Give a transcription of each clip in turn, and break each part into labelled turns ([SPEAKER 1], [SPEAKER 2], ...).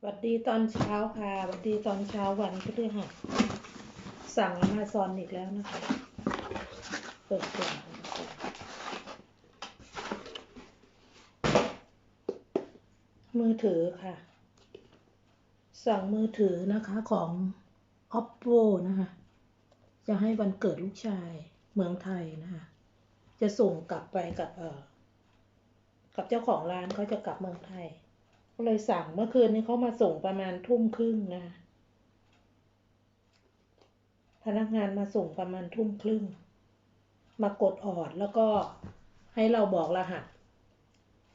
[SPEAKER 1] สวัสดีตอนเช้าค่ะสวัสดีตอนเช้าวันพฤหัสสั่งมาซอนอีกแล้วนะคะ เปิดกล่องมือถือค่ะ สั่งมือถือนะคะของ oppo นะคะ จะให้วันเกิดลูกชายเมืองไทยนะคะ จะส่งกลับไปกับเออกับเจ้าของร้านเขาจะกลับเมืองไทย ก็เลยสั่งเมื่อคืนนี้เขามาส่งประมาณทุ่มครึ่งนะ พนักงานมาส่งประมาณทุ่มครึ่ง มากดออดแล้วก็ให้เราบอกรหัส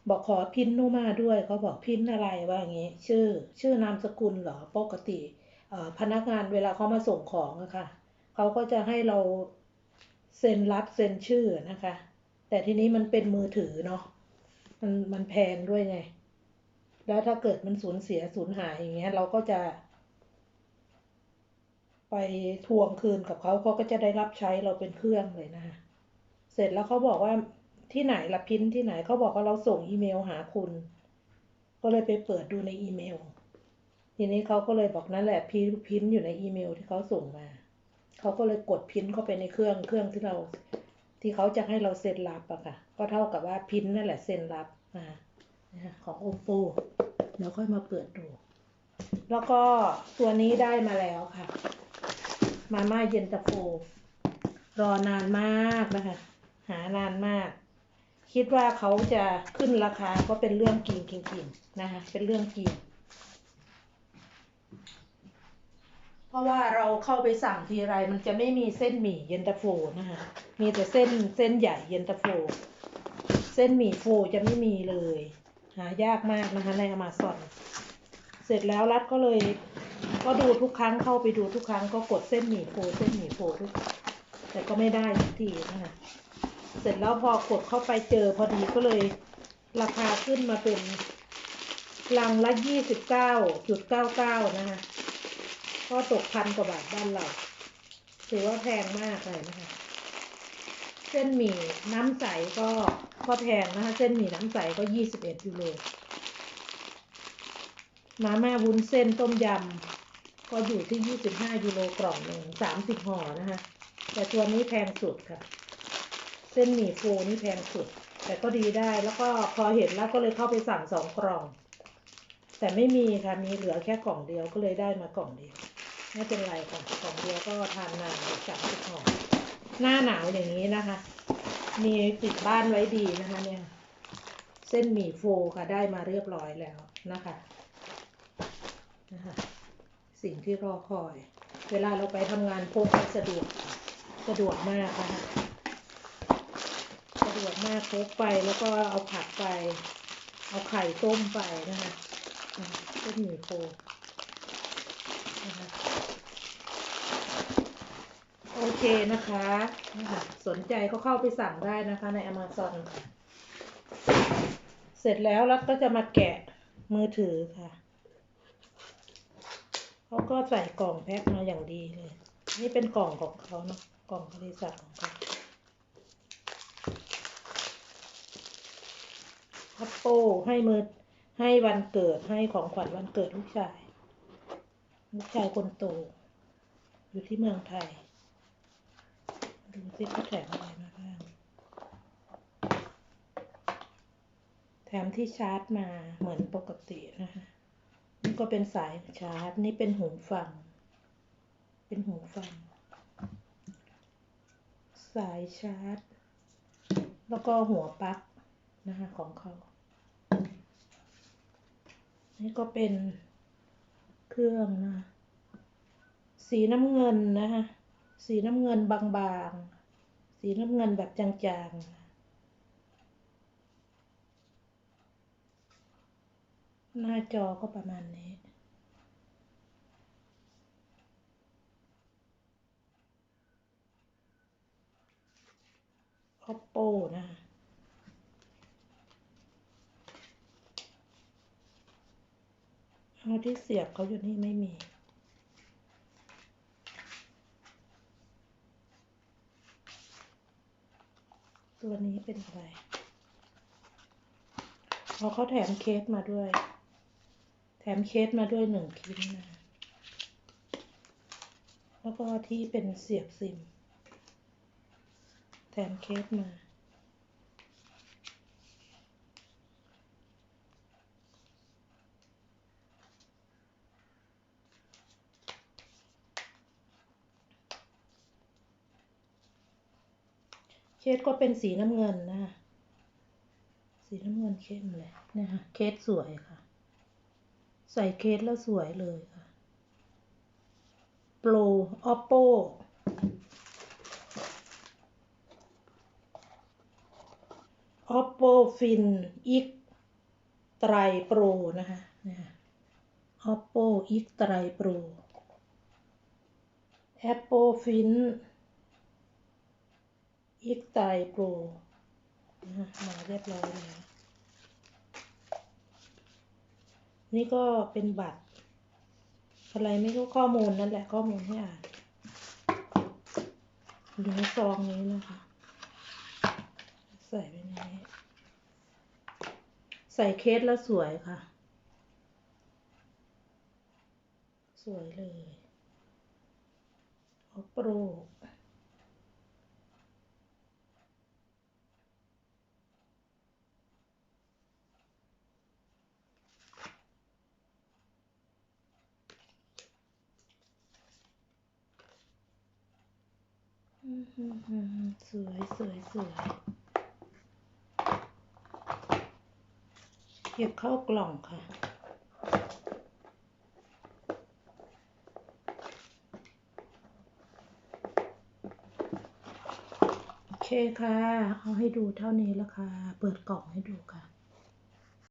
[SPEAKER 1] บอกขอพินโนมาด้วยเขาบอกพินอะไรว่าอย่างงี้ ชื่อ ชื่อนามสกุลเหรอปกติพนักงานเวลาเขามาส่งของอะค่ะเขาก็จะให้เราเซ็นรับเซ็นชื่อนะคะ แต่ทีนี้มันเป็นมือถือเนาะมันมันแพงด้วยไง แล้วถ้าเกิดมันสูญเสียสูญหายอย่างเงี้ย เราก็จะ ไปทวงคืนกับเขาเขาก็จะได้รับใช้เราเป็นเครื่องเลยนะคะเสร็จแล้วเขาบอกว่าที่ไหนละพินที่ไหนเขาบอกว่าเราส่งอีเมลหาคุณ ก็เลยไปเปิดดูในอีเมล ทีนี้เขาก็เลยบอกนั่นแหละพินพินอยู่ในอีเมลที่เขาส่งมาเขาก็เลยกดพินเข้าไปในเครื่องเครื่องที่เรา ที่เขาจะให้เราเซ็นรับอะค่ะ ก็เท่ากับว่าพินนั่นแหละเซ็นรับนะคะ นะคะของ oppo เดี๋ยวค่อยมาเปิดดู แล้วก็ตัวนี้ได้มาแล้วค่ะ มาม่าเย็นตาโฟ รอนานมากนะคะ หานานมาก คิดว่าเขาจะขึ้นราคาก็เป็นเรื่องกินจริงๆนะคะ เป็นเรื่องกินเพราะว่าเราเข้าไปสั่งทีไรมันจะไม่มีเส้นหมี่เย็นตาโฟนะคะมีแต่เส้นเส้นใหญ่เย็นตาโฟ เส้นหมี่โฟจะไม่มีเลย หายากมากนะคะในอมาซอนเสร็จแล้วรัฐก็เลยก็ดูทุกครั้งเข้าไปดูทุกครั้งก็กดเส้นหมี่โฟเส้นหมี่โฟทุกแต่ก็ไม่ได้สักทีนะคะเสร็จแล้วพอกดเข้าไปเจอพอดีก็เลย ราคาขึ้นมาเป็นลังละยี่สิบเก้าจุดเก้าเก้านะคะก็ตกพันกว่าบาทบ้านเราถือว่าแพงมากเลยนะคะ เส้นหมี่น้ำใสก็ ก็แพงนะคะ เส้นหมี่น้ำใสก็ยี่สิบเอ็ดยูโรมาม่าวุ้นเส้นต้มยำก็อยู่ที่ยี่สิบห้ายูโรกล่องหนึ่งสามสิบห่อนะคะ แต่ตัวนี้แพงสุดค่ะ เส้นหมี่ฟูนี่แพงสุด แต่ก็ดีได้แล้วก็พอเห็นแล้วก็เลยเข้าไปสั่งสองกล่อง แต่ไม่มีค่ะมีเหลือแค่กล่องเดียวก็เลยได้มากล่องเดียวไม่เป็นไรค่ะกล่องเดียวก็ทานนานสามสิบห่อหน้าหนาวอย่างนี้นะคะ มีติดบ้านไว้ดีนะคะเนี่ย เส้นหมี่โฟค่ะได้มาเรียบร้อยแล้วนะคะนะคะสิ่งที่รอคอย เวลาเราไปทำงานพกไปสะดวกสะดวกมากนะคะสะดวกมากพกไปแล้วก็เอาผักไป เอาไข่ต้มไปนะคะเส้นหมี่โฟนะคะ โอเคนะคะนะคะสนใจก็เข้าไปสั่งได้นะคะใน Amazon เสร็จแล้วแล้วก็จะมาแกะมือถือค่ะ เขาก็ใส่กล่องแพ็คมาอย่างดีเลย นี่เป็นกล่องของเขาเนาะกล่องบริษัทของเขาอัปโปให้มือให้วันเกิดให้ของขวัญวันเกิดลูกชาย ลูกชายคนโต อยู่ที่เมืองไทย ดูสิเขาแถมอะไรมาบ้าง แถมที่ชาร์จมาเหมือนปกตินะคะนี่ก็เป็นสายชาร์จ นี่เป็นหูฟัง เป็นหูฟัง สายชาร์จ แล้วก็หัวปลั๊กนะคะของเขา นี่ก็เป็นเครื่องนะ สีน้ำเงินนะคะ สีน้ำเงินบางๆ สีน้ำเงินแบบจางๆ หน้าจอก็ประมาณนี้ oppo นะคะเอาที่เสียบเขาอยู่นี่ไม่มี ตัวนี้เป็นอะไรพอเขาแถมเคสมาด้วย แถมเคสมาด้วยหนึ่งชิ้นนะ แล้วก็ที่เป็นเสียบซิม แถมเคสมา เคสก็เป็นสีน้ำเงินนะสีน้ำเงินเข้มเลยนะฮะเคสสวยค่ะ ใส่เคสแล้วสวยเลยค่ะ Pro Oppo Oppo Fin X ไตร Pro นะคะนะฮะ Oppo X ไตร Pro Apple Fin X ไตร Pro นะฮะมาเรียบร้อยแล้ว นี่ก็เป็นบัตร อะไรไม่รู้ข้อมูลนั่นแหละข้อมูลให้อ่านอยู่ในซองนี้นะคะ ใส่ไว้ในี้ ใส่เคสแล้วสวยค่ะ สวยเลยออโปรอืมอืมอืม สวยสวยสวยเก็บเข้ากล่องค่ะ โอเคค่ะ เอาให้ดูเท่านี้ล้วค่ะ เปิดกล่องให้ดูค่ะ